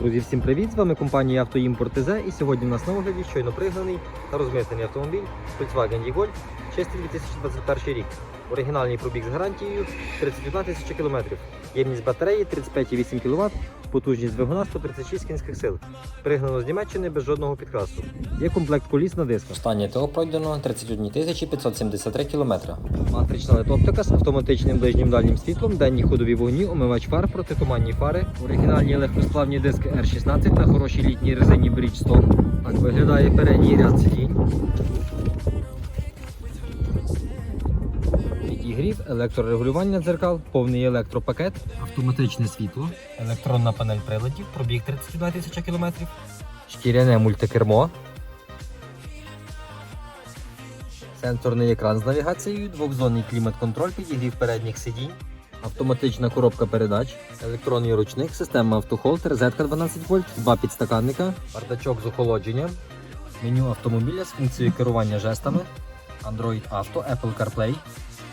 Друзі, всім привіт! З вами компанія Автоімпорт ТЗ і сьогодні у нас на огляді щойно пригнаний та розмитнений автомобіль Volkswagen E-Golf, чистий 2021 рік. Оригінальний пробіг з гарантією 31 тисяча кілометрів. Ємність батареї 35,8 кВт, потужність двигуна 136 кінських сил. Пригнано з Німеччини без жодного підкрасу. Є комплект коліс на дисках. Останнє ТО пройдено 31 573 км. Матрична LED-оптика з автоматичним ближнім дальнім світлом, денні ходові вогні, омивач фар, протитуманні фари, оригінальні легкосплавні диски R16 на хорошій літній резині Bridgestone. Так виглядає передній ряд сидінь. Електрорегулювання дзеркал, повний електропакет, автоматичне світло, електронна панель приладів, пробіг 31 тисяча кілометрів, шкіряне мультикермо, Сенсорний екран з навігацією, двохзонний клімат-контроль, підігрів передніх сидінь, автоматична коробка передач, електронний ручник, система автохолд, розетка 12 вольт, два підстаканника, бардачок з охолодженням, меню автомобіля з функцією керування жестами, Android Auto, Apple CarPlay,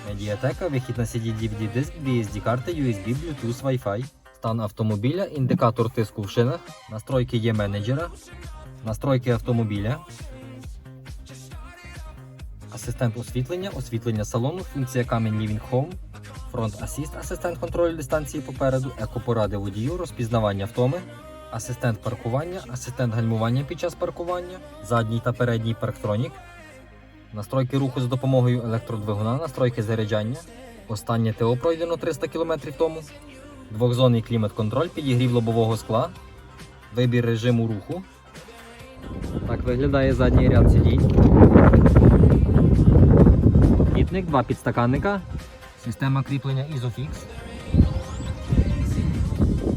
медіатека, вихід на CD DVD диск, BSD карти, USB, Bluetooth, Wi-Fi, стан автомобіля, індикатор тиску в шинах, настройки є менеджера, настройки автомобіля, асистент освітлення, освітлення салону, функція камінь Living Home, фронт асіст, асистент контролю дистанції попереду, екопоради водію, розпізнавання втоми, асистент паркування, асистент гальмування під час паркування, задній та передній парктронік, настройки руху за допомогою електродвигуна, настройки заряджання. Останнє ТО пройдено 300 км тому. Двохзонний клімат-контроль, підігрів лобового скла, вибір режиму руху. Так виглядає задній ряд сидінь. Мітник, два підстаканника, система кріплення Isofix.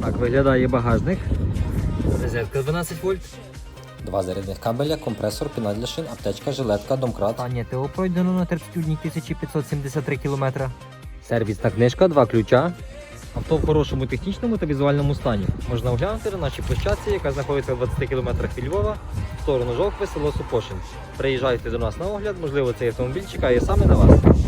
Так виглядає багажник. Розетка 12 вольт. Два зарядних кабеля, компресор, піна для шин, аптечка, жилетка, домкрат. Останнє ТО пройдено на 31 573 км. Сервісна книжка, два ключа. Авто в хорошому технічному та візуальному стані. Можна оглянути на нашій площадці, яка знаходиться в 20 км від Львова, в сторону Жовкви, село Супошин. Приїжджайте до нас на огляд, можливо, цей автомобіль чекає саме на вас.